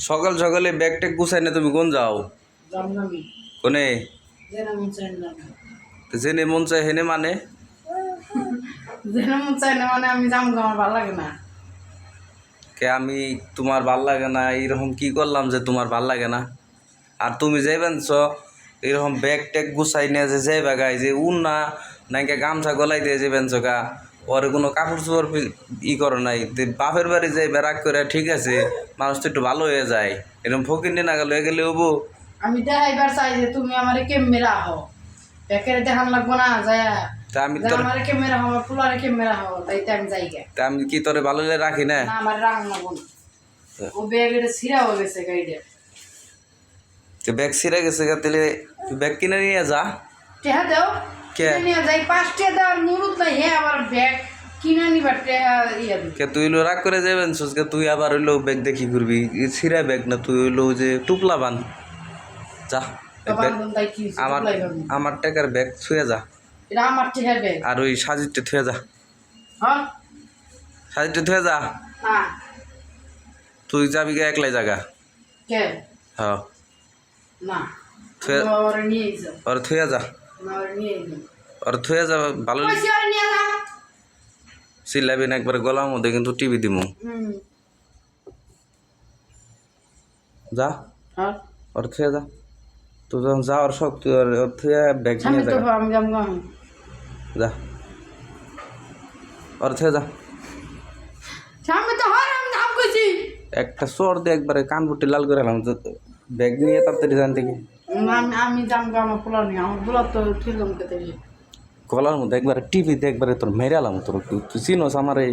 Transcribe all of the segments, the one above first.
সকাল সকালে bag tag গুছাই না তুমি কোন যাও? কোনে? জেনে মন চায় হেনে মানে? মন না মানে আমি যাম আমার ভালো লাগে না। কে আমি তোমার ভালো লাগে না এরকম কি করলাম যে তোমার ভালো লাগে না? আর তুমি যাইবেন চ এরকম ব্যাগ ট্যাগ গুছাই নিয়ে যে যাইবা গাই যে উন না নাকি গামছা গলাই দিয়ে যাবেন চকা ওর কোনো কাপড় চোপড় ই করো নাই। বাপের বাড়ি যাই বেড়াক করে ঠিক আছে মানুষ তো একটু ভালো হয়ে যায়। এরকম ফকির না গেলে হয়ে গেলে হব। আমি দেখাইবার চাই যে তুমি আমারে কেমনে রাখো বেকারে দেখান লাগবো না যায় আমি তোর আমারে কেমনে রাখো আমার ফুলারে কেমনে রাখো তাইতে আমি যাই গে। তা আমি কি তোরে ভালো রাখি না? আমার রাখ ও হয়ে গেছে তো ব্যাগ ছিঁড়ে গেছে গা তাহলে ব্যাগ কিনে নিয়ে যা। টেহা দাও। কে? নিয়ে যাই পাঁচটা দেওয়ার মুরুদ নাই আবার ব্যাগ কিনে নিবার ইয়া কে তুই হইল রাগ করে যাবেন সুজকে তুই আবার হইল ব্যাগ দেখি করবি এ ছিঁড়া ব্যাগ না তুই হইল যে টুপলা বান। যা? আমার আমার টাকার ব্যাগ ছুঁয়ে যা। এটা আমার টেহার ব্যাগ। আর ওই সাজিতে থুয়ে যা। হ্যাঁ? সাজিতে থুয়ে যা। না তুই যাবি গে একলাই জায়গা কে? হ্যাঁ। না। থুয়ে ওরে থুয়ে যা। ওর থুয়ে যা ভালো চিল্লাবি না একবার গলার মধ্যে কিন্তু টিভি দিমু। যা। ওর যা। তুই যখন তুই ওর ওর থুয়ে ব্যাগ নিয়ে যা যা। ওর থুয়ে যা। তো একটা চোর দিয়ে একবারে কান ফুটি লাল করে এলাম ব্যাগ নিয়ে তাড়াতাড়ি জান থেকে আমি যাব আমার পোলা নিয়ে। আমার পোলা তো কেতে গলার মধ্যে একবারে টিভিতে একবারে তোর মেরে এলাম তোর। তুই- চিনোস আমার। এই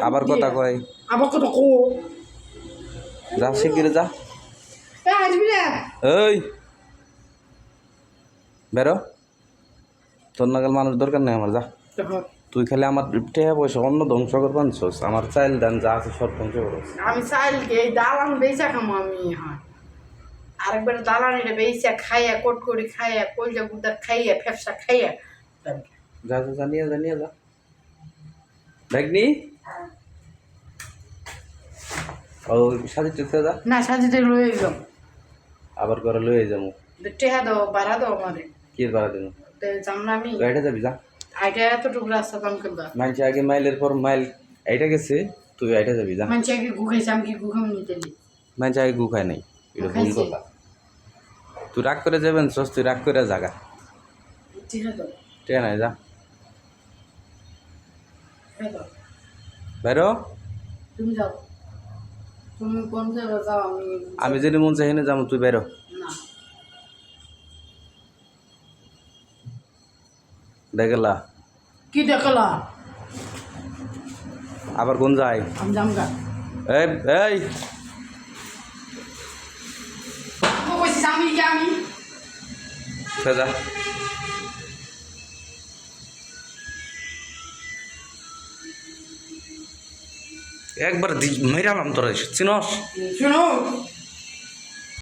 আবার কথা কয়। আবার কথা কো যা শিগগিরে যা। এই। বেরো। তোর নাগাল মানুষ দরকার নেই আমার যা। তুই খালি আমার টেহা পয়সা অন্য ধ্বংস করবান ছোস আমার চাইল দান যা আছে সব ধ্বংস করস আমি চাইলকে এই দালান বেচা খামো আমি হ্যাঁ। আরেকবার দালান এটা বেচা খাইয়া কোট করে খাইয়া কলজা গুদার খাইয়া ফেফসা খাইয়া। যা যা যা নিয়ে যা নিয়ে যা। ব্যাগ নি ও সাজিতে যা। না সাজিতে লয়ে গেলাম আবার করে লয়ে যাব টেহা দাও বাড়া দাও আমারে। কি বাড়া দিন তো জানলা আমি। গাড়িটা যাবি যা। আইটা এতটুকু রাস্তা পাম করবা মানছি আগে মাইলের পর মাইল এইটা গেছে তুই এইটা যাবি যা। মানুষ আগে গুখাইছে আমি কি গুখাম নিতে নি মানছি আগে গু খায় নাই এটা ভুল কথা। তুই রাগ করে যাবেন সস তুই রাগ করে জাগা ঠিক নাই যা বেরো তুমি যাও তুমি কোন জায়গা যাও আমি আমি যদি মন চাই হেনে যাব তুই বেরো না দেখলা কি দেখলা আবার কোন যায় আমি জামগা এই এই কইছিস আমি কি আমি সে যা একবার মেরালাম তোরা চিনস? শুনো